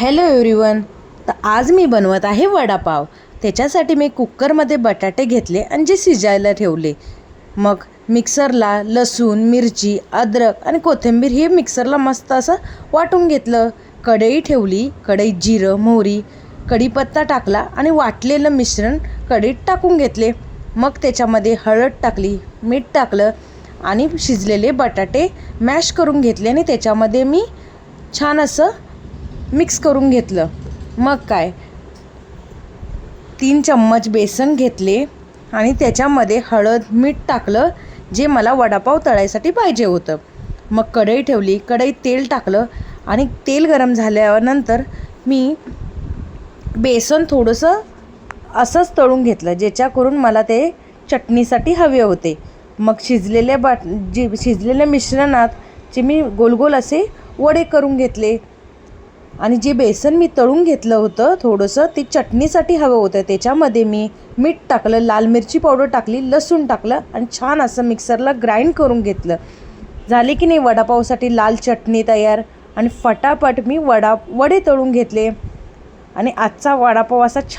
Hello everyone तर आज मी बनवत आहे वडापाव. त्याच्यासाठी मी कुकरमध्ये बटाटे घेतले आणि जे शिजायला ठेवले. मग मिक्सरला लसूण मिरची अद्रक आणि कोथिंबीर हे मिक्सरला मस्त असं वाटून घेतलं. कढई ठेवली कढईत जिरं मोहरी कढीपत्ता टाकला आणि वाटलेलं मिश्रण कढईत टाकून घेतले. मग त्याच्यामध्ये हळद टाकली मीठ टाकलं आणि शिजलेले बटाटे मॅश करून घेतले आणि त्याच्यामध्ये मी छान असं मिक्स करून घेतलं. मग काय? तीन चम्मच बेसन घेतले आणि त्याच्यामध्ये हळद मीठ टाकलं जे मला वडापाव तळायसाठी पाहिजे होतं. मग कढई ठेवली कढईत तेल टाकलं आणि तेल गरम झाल्यानंतर मी बेसन थोडंसं असंच तळून घेतलं ज्याच्याकरून मला ते चटणीसाठी हवे होते. मग शिजलेल्या बाट जे शिजलेल्या मिश्रणात जे मी गोल गोल असे वडे करून घेतले आणि जे बेसन मी तळून घेतलं होतं थोडंसं ते चटणीसाठी हवं होतं. त्याच्यामध्ये मी मीठ टाकलं लाल मिरची पावडर टाकली लसूण टाकलं आणि छान असं मिक्सरला ग्राइंड करून घेतलं. झाले की नाही वडापावसाठी लाल चटणी तयार आणि फटाफट मी वडा वडे तळून घेतले. आणि आजचा वडापाव असा छान